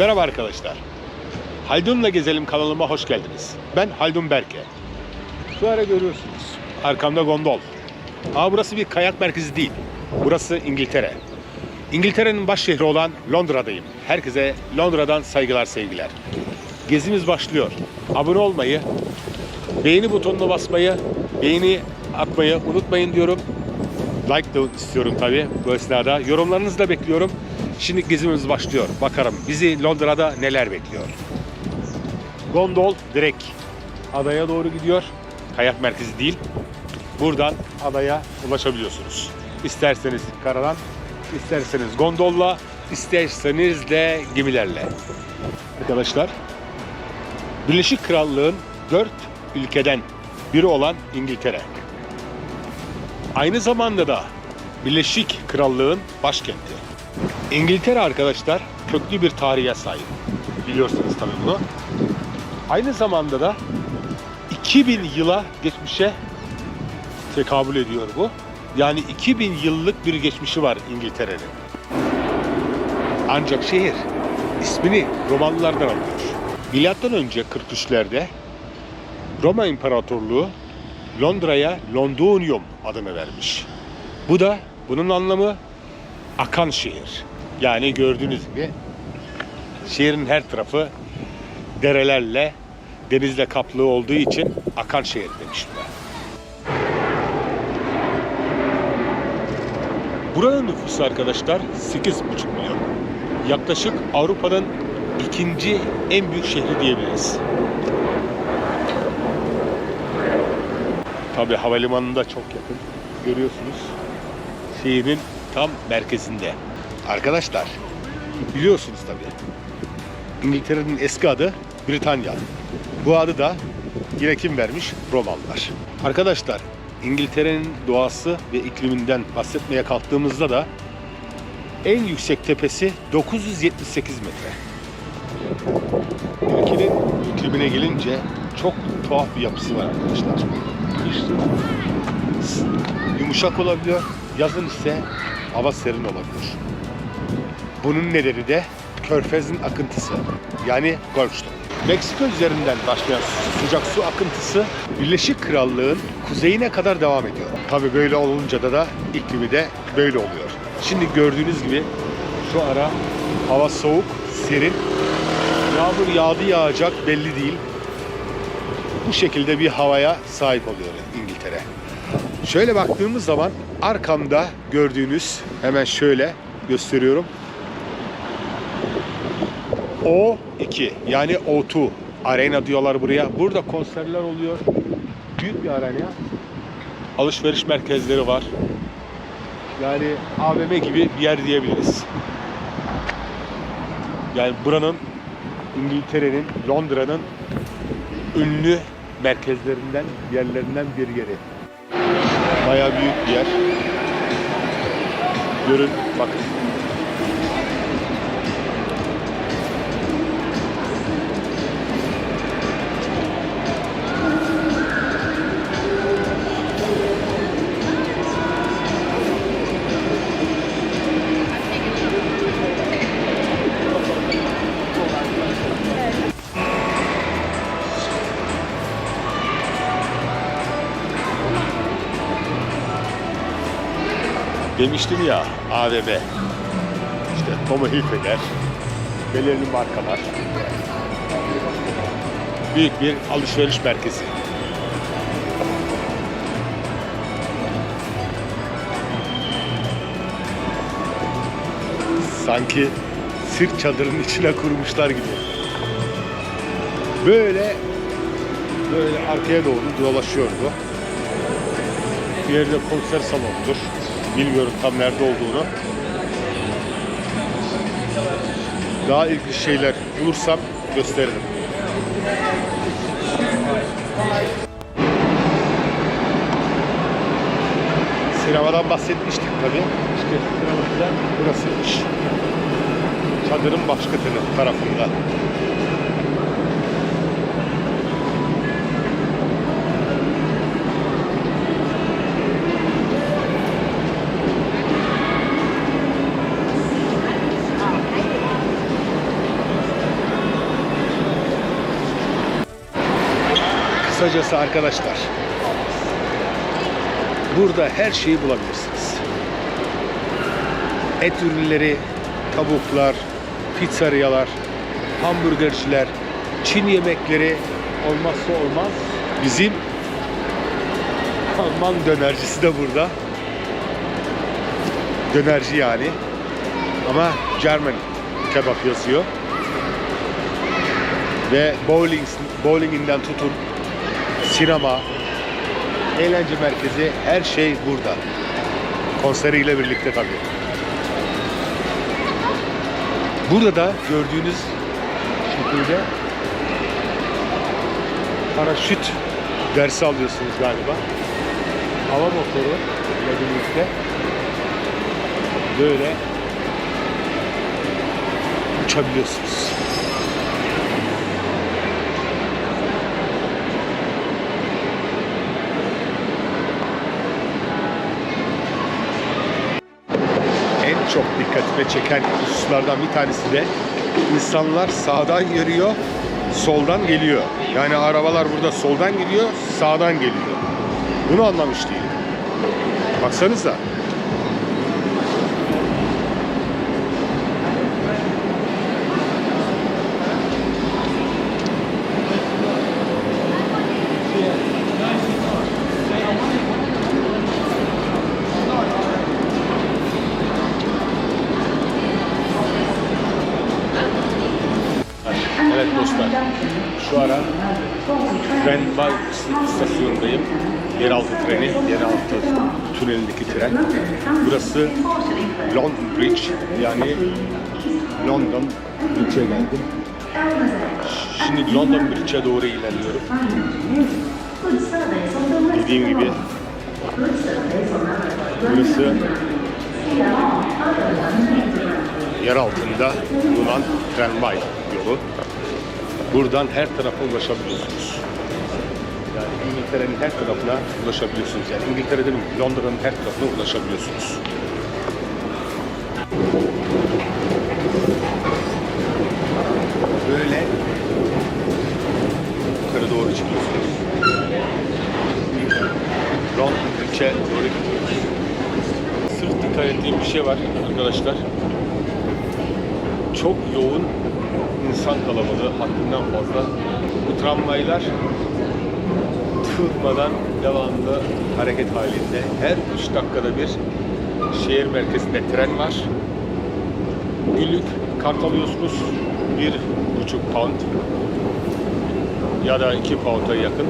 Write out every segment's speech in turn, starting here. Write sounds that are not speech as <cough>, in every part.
Merhaba arkadaşlar. Haldun'la Gezelim kanalıma hoş geldiniz. Ben Haldun Berke. Şu ara görüyorsunuz. Arkamda gondol. Ama burası bir kayak merkezi değil. Burası İngiltere. İngiltere'nin baş şehri olan Londra'dayım. Herkese Londra'dan saygılar sevgiler. Gezimiz başlıyor. Abone olmayı, beğeni butonuna basmayı, beğeni atmayı unutmayın diyorum. Like da istiyorum tabii bu esnada. Yorumlarınızı da bekliyorum. Şimdi gezimiz başlıyor. Bakalım bizi Londra'da neler bekliyor. Gondol direkt adaya doğru gidiyor. Kayak merkezi değil. Buradan adaya ulaşabiliyorsunuz. İsterseniz karadan, isterseniz gondolla, isterseniz de gemilerle. Arkadaşlar, Birleşik Krallığın dört ülkeden biri olan İngiltere. Aynı zamanda da Birleşik Krallığın başkenti. İngiltere arkadaşlar köklü bir tarihe sahip. Biliyorsunuz tabii bunu. Aynı zamanda da 2000 yıla geçmişe tekabül ediyor bu. Yani 2000 yıllık bir geçmişi var İngiltere'nin. Ancak şehir ismini Romalılardan alıyor. Milattan önce 43'lerde Roma İmparatorluğu Londra'ya Londonium adını vermiş. Bu da bunun anlamı akan şehir. Yani gördüğünüz gibi şehrin her tarafı derelerle, denizle kaplı olduğu için akan şehir demişler. Buranın nüfusu arkadaşlar 8,5 milyon. Yaklaşık Avrupa'nın ikinci en büyük şehri diyebiliriz. Tabi havalimanında çok yakın. Görüyorsunuz. Şehrin tam merkezinde. Arkadaşlar biliyorsunuz tabi. İngiltere'nin eski adı Britanya. Bu adı da yine kim vermiş? Romalılar. Arkadaşlar İngiltere'nin doğası ve ikliminden bahsetmeye kalktığımızda da en yüksek tepesi 978 metre. Ülkenin iklimine gelince çok tuhaf bir yapısı var arkadaşlar. Yumuşak olabiliyor, yazın ise hava serin olabilir. Bunun nedeni de Körfez'in akıntısı yani Golfstone. Meksika üzerinden başlayan sıcak su akıntısı Birleşik Krallığın kuzeyine kadar devam ediyor. Tabi böyle olunca da da iklimi de böyle oluyor. Şimdi gördüğünüz gibi şu ara hava soğuk, serin. Yağmur yağdı yağacak belli değil. Bu şekilde bir havaya sahip oluyor İngiltere. Şöyle baktığımız zaman arkamda gördüğünüz hemen şöyle gösteriyorum. O2 yani O2 arena diyorlar buraya. Burada konserler oluyor. Büyük bir arena. Alışveriş merkezleri var. Yani AVM gibi bir yer diyebiliriz. Yani buranın İngiltere'nin, Londra'nın ünlü merkezlerinden, yerlerinden bir yeri. Bayağı büyük bir yer. Görün, bakın. Demiştim ya AVM. İşte Hilfiger. Belirli markalar. Büyük bir alışveriş merkezi. Sanki sirk çadırının içine kurmuşlar gibi. Böyle böyle arkaya doğru dolaşıyordu. Bir yerde konser salonudur. Bilmiyorum tam nerede olduğunu. Daha ilginç şeyler bulursam gösteririm. Sinemadan bahsetmiştik tabii. İşte sinemada burasıymış. Çadırın başka tarafında. Kısacası arkadaşlar burada her şeyi bulabilirsiniz. Et ürünleri, tavuklar, pizzeriyalar, hamburgerciler, Çin yemekleri olmazsa olmaz. Bizim Alman dönercisi de burada. Dönerci yani. Ama German kebap yazıyor. Ve bowling, bowlinginden tutun sinema, eğlence merkezi her şey burada. Konseriyle birlikte tabii. Burada da gördüğünüz şekilde paraşüt dersi alıyorsunuz galiba. Hava motoru ile birlikte böyle uçabiliyorsunuz. En çok dikkatime çeken hususlardan bir tanesi de insanlar sağdan yürüyor, soldan geliyor. Yani arabalar burada soldan gidiyor, sağdan geliyor. Bunu anlamış değilim. Baksanıza. Evet dostlar, şu ara Tramvay istasyonundayım. Yeraltı treni, yeraltı tünelindeki tren. Burası London Bridge, yani London Bridge'e geldim. Şimdi London Bridge'e doğru ilerliyorum. Dediğim gibi burası yer altında bulunan tramvay yolu. Buradan her tarafa ulaşabiliyorsunuz. İngiltere'nin her tarafına ulaşabiliyorsunuz. Yani İngiltere'de mi? Londra'nın her tarafına ulaşabiliyorsunuz. Böyle yukarı doğru çıkıyorsunuz. London Bridge'e doğru gidiyoruz. Sırf dikkat ettiğim bir şey var arkadaşlar. Çok yoğun insan kalabalığı haddinden fazla. Bu tramvaylar durmadan devamlı hareket halinde. Her 3 dakikada bir şehir merkezinde tren var. Günlük kart alıyorsunuz. Bir buçuk pound ya da iki pound'a yakın.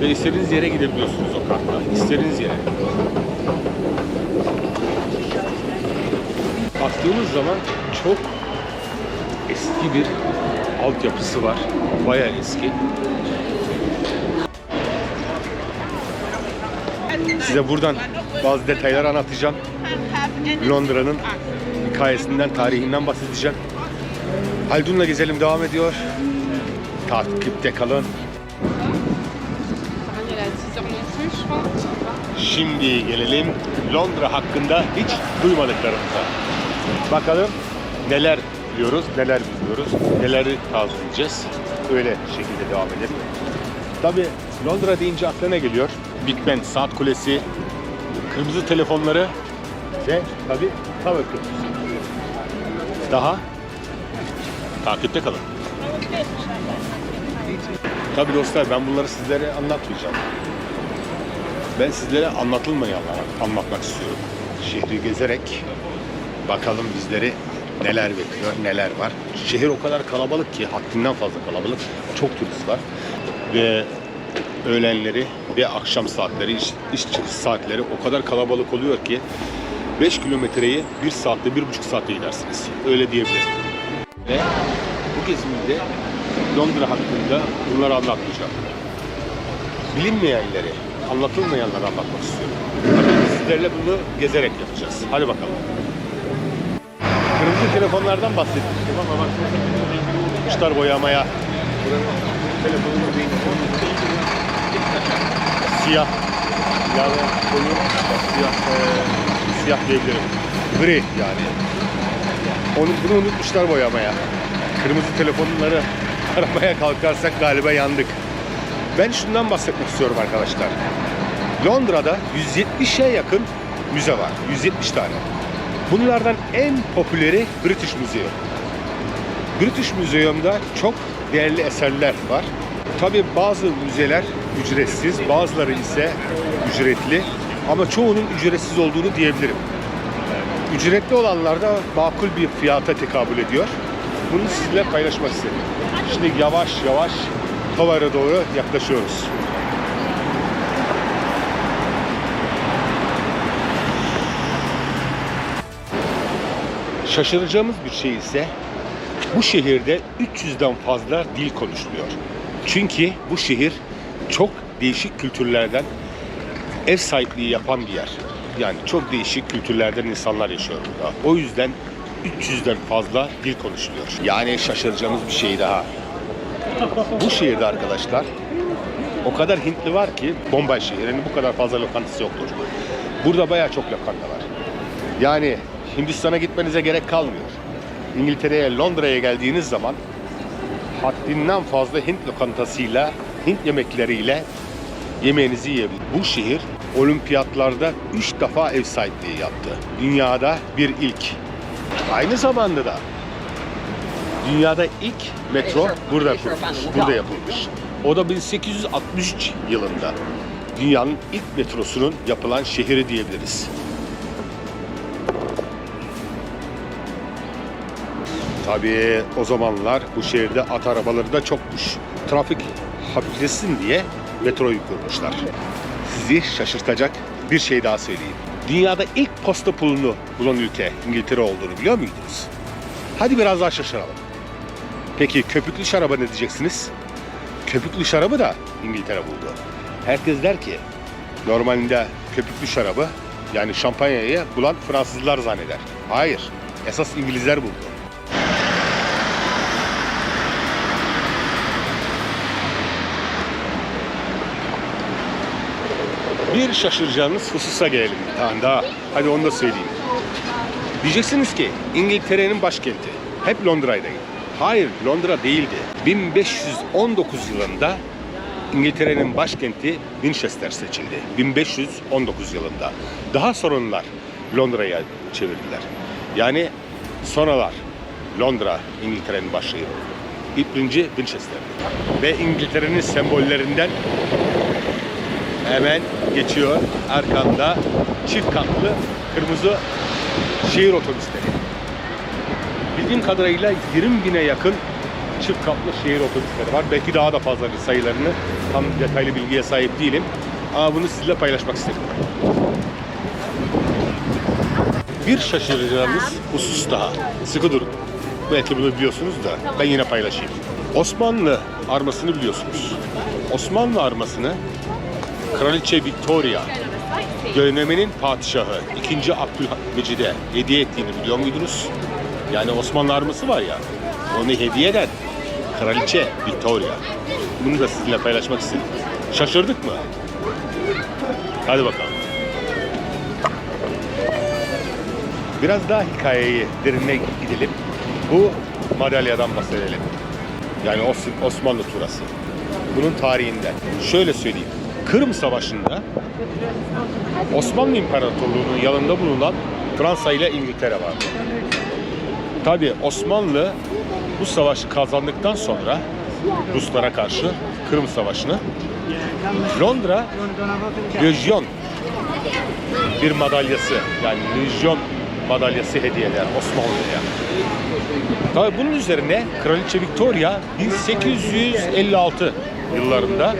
Ve istediğiniz yere gidebiliyorsunuz o kartla. İstediğiniz yere. Baktığımız zaman çok eski bir altyapısı var. Bayağı eski. Size buradan bazı detaylar anlatacağım. Londra'nın hikayesinden, tarihinden bahsedeceğim. Haldun'la gezelim devam ediyor. Takipte kalın. Elle a 10 heures non plus, je crois. Şimdi gelelim Londra hakkında hiç duymadıklarımıza. Bakalım neler biliyoruz, neler biliyoruz, neleri tavsiye Öyle şekilde devam edelim. Tabi Londra deyince akla ne geliyor? Big Ben, saat kulesi, kırmızı telefonları ve tabi Tower Club. Daha takipte kalın. Tabi dostlar ben bunları sizlere anlatmayacağım. Ben sizlere anlatılmayanları anlatmak istiyorum. Şehri gezerek bakalım bizleri neler bekliyor, neler var. Şehir o kadar kalabalık ki haddinden fazla kalabalık. Çok turist var. Ve öğlenleri ve akşam saatleri, iş, iş çıkış saatleri o kadar kalabalık oluyor ki 5 kilometreyi 1 saatte, 1,5 saatte gidersiniz. Öyle diyebilirim. Ve bu gezimde Londra hakkında bunları anlatmayacağım bilinmeyenleri, anlatılmayanları anlatmak istiyorum. Tabii sizlerle bunu gezerek yapacağız. Hadi bakalım. Kırmızı telefonlardan bahsetmiştim ama kuşlar boyamaya. Siyah. Ya da koyu siyah, e, siyah diyebilirim. Gri yani. Onu, bunu unutmuşlar boyamaya. Kırmızı telefonları <laughs> aramaya kalkarsak galiba yandık. Ben şundan bahsetmek istiyorum arkadaşlar. Londra'da 170'e yakın müze var. 170 tane. Bunlardan en popüleri British Museum. British Museum'da çok değerli eserler var. Tabi bazı müzeler ücretsiz, bazıları ise ücretli. Ama çoğunun ücretsiz olduğunu diyebilirim. Ücretli olanlar da makul bir fiyata tekabül ediyor. Bunu sizinle paylaşmak istedim. Şimdi yavaş yavaş Tower'a doğru yaklaşıyoruz. Şaşıracağımız bir şey ise bu şehirde 300'den fazla dil konuşuluyor. Çünkü bu şehir çok değişik kültürlerden ev sahipliği yapan bir yer. Yani çok değişik kültürlerden insanlar yaşıyor burada. O yüzden 300'den fazla dil konuşuluyor. Yani şaşıracağımız bir şey daha. Bu şehirde arkadaşlar o kadar Hintli var ki Bombay şehrinin bu kadar fazla lokantası yoktur. Burada bayağı çok lokanta var. Yani Hindistan'a gitmenize gerek kalmıyor. İngiltere'ye, Londra'ya geldiğiniz zaman haddinden fazla Hint lokantasıyla, Hint yemekleriyle yemeğinizi yiyebilir. Bu şehir olimpiyatlarda 3 defa ev sahipliği yaptı. Dünyada bir ilk. Aynı zamanda da dünyada ilk metro burada kurulmuş, burada yapılmış. O da 1863 yılında dünyanın ilk metrosunun yapılan şehri diyebiliriz. Tabii o zamanlar bu şehirde at arabaları da çokmuş. Trafik hafiflesin diye metroyu kurmuşlar. Sizi şaşırtacak bir şey daha söyleyeyim. Dünyada ilk posta pulunu bulan ülke İngiltere olduğunu biliyor muydunuz? Hadi biraz daha şaşıralım. Peki köpüklü şaraba ne diyeceksiniz? Köpüklü şarabı da İngiltere buldu. Herkes der ki normalinde köpüklü şarabı yani şampanyayı bulan Fransızlar zanneder. Hayır. Esas İngilizler buldu. Bir şaşıracağınız hususa gelelim bir tane daha. Hadi onu da söyleyeyim. Diyeceksiniz ki İngiltere'nin başkenti. Hep Londra'ydı. Hayır Londra değildi. 1519 yılında İngiltere'nin başkenti Winchester seçildi. 1519 yılında. Daha sonralar Londra'ya çevirdiler. Yani sonralar Londra İngiltere'nin oldu. İlk birinci Winchester. Ve İngiltere'nin sembollerinden hemen geçiyor. Arkamda çift katlı kırmızı şehir otobüsleri. Bildiğim kadarıyla 20 bine yakın çift katlı şehir otobüsleri var. Belki daha da fazla sayılarını tam detaylı bilgiye sahip değilim. Ama bunu sizinle paylaşmak istedim. Bir şaşıracağınız husus daha. Sıkı durun. Belki bunu biliyorsunuz da ben yine paylaşayım. Osmanlı armasını biliyorsunuz. Osmanlı armasını Kraliçe Victoria döneminin padişahı 2. Abdülmecid'e hediye ettiğini biliyor muydunuz? Yani Osmanlı arması var ya, onu hediye eden Kraliçe Victoria. Bunu da sizinle paylaşmak istedim. Şaşırdık mı? Hadi bakalım. Biraz daha hikayeyi derinine gidelim. Bu madalyadan bahsedelim. Yani Os- Osmanlı turası. Bunun tarihinden. Şöyle söyleyeyim. Kırım Savaşı'nda Osmanlı İmparatorluğu'nun yanında bulunan Fransa ile İngiltere vardı. Tabi Osmanlı bu savaşı kazandıktan sonra Ruslara karşı Kırım Savaşı'nı Londra Lejyon bir madalyası yani Lejyon madalyası hediye eder Osmanlı'ya. Tabi bunun üzerine Kraliçe Victoria 1856 yıllarında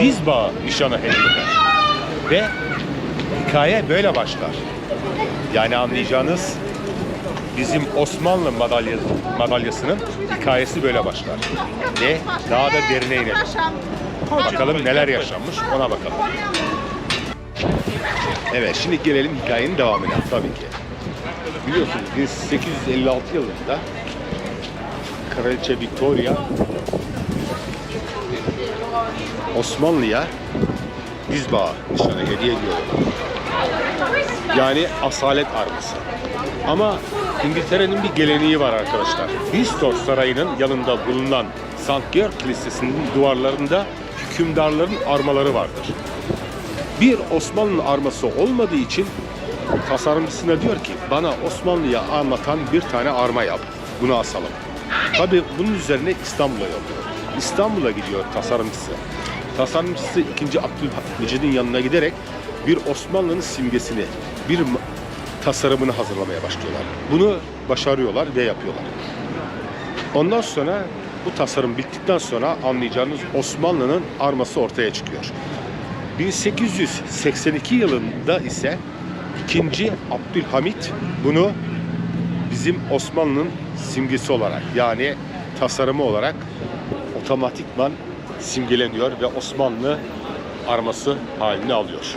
dizbağı nişanı hediye eder. Ve hikaye böyle başlar. Yani anlayacağınız bizim Osmanlı madalya, madalyasının hikayesi böyle başlar. Ve daha da derine inelim. Bakalım neler yaşanmış ona bakalım. Evet şimdi gelelim hikayenin devamına tabii ki. Biliyorsunuz 1856 yılında Kraliçe Victoria Osmanlı'ya dizbağı nişanı hediye ediyor. Yani asalet arması. Ama İngiltere'nin bir geleneği var arkadaşlar. Windsor Sarayı'nın yanında bulunan St. George Kilisesi'nin duvarlarında hükümdarların armaları vardır. Bir Osmanlı'nın arması olmadığı için tasarımcısına diyor ki bana Osmanlı'ya anlatan bir tane arma yap. Bunu asalım. Tabi bunun üzerine İstanbul'a yolluyor. İstanbul'a gidiyor tasarımcısı. Tasarımcısı 2. Abdülhamid'in yanına giderek bir Osmanlı'nın simgesini, bir tasarımını hazırlamaya başlıyorlar. Bunu başarıyorlar ve yapıyorlar. Ondan sonra bu tasarım bittikten sonra anlayacağınız Osmanlı'nın arması ortaya çıkıyor. 1882 yılında ise 2. Abdülhamit bunu bizim Osmanlı'nın simgesi olarak yani tasarımı olarak otomatikman simgeleniyor ve Osmanlı arması halini alıyor.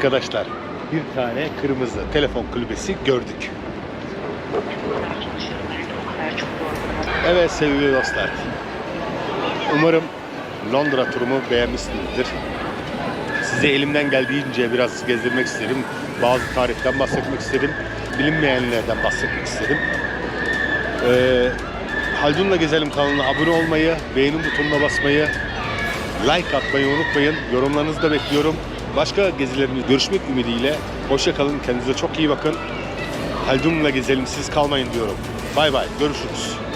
Arkadaşlar bir tane kırmızı telefon kulübesi gördük. Evet sevgili dostlar. Umarım Londra turumu beğenmişsinizdir. Size elimden geldiğince biraz gezdirmek istedim. Bazı tarihten bahsetmek istedim. Bilinmeyenlerden bahsetmek istedim. Ee, Haldun'la Gezelim kanalına abone olmayı, beğeni butonuna basmayı, like atmayı unutmayın. Yorumlarınızı da bekliyorum. Başka gezilerimizde görüşmek ümidiyle. Hoşça kalın. Kendinize çok iyi bakın. Haldun'la gezelim. Siz kalmayın diyorum. Bay bay. Görüşürüz.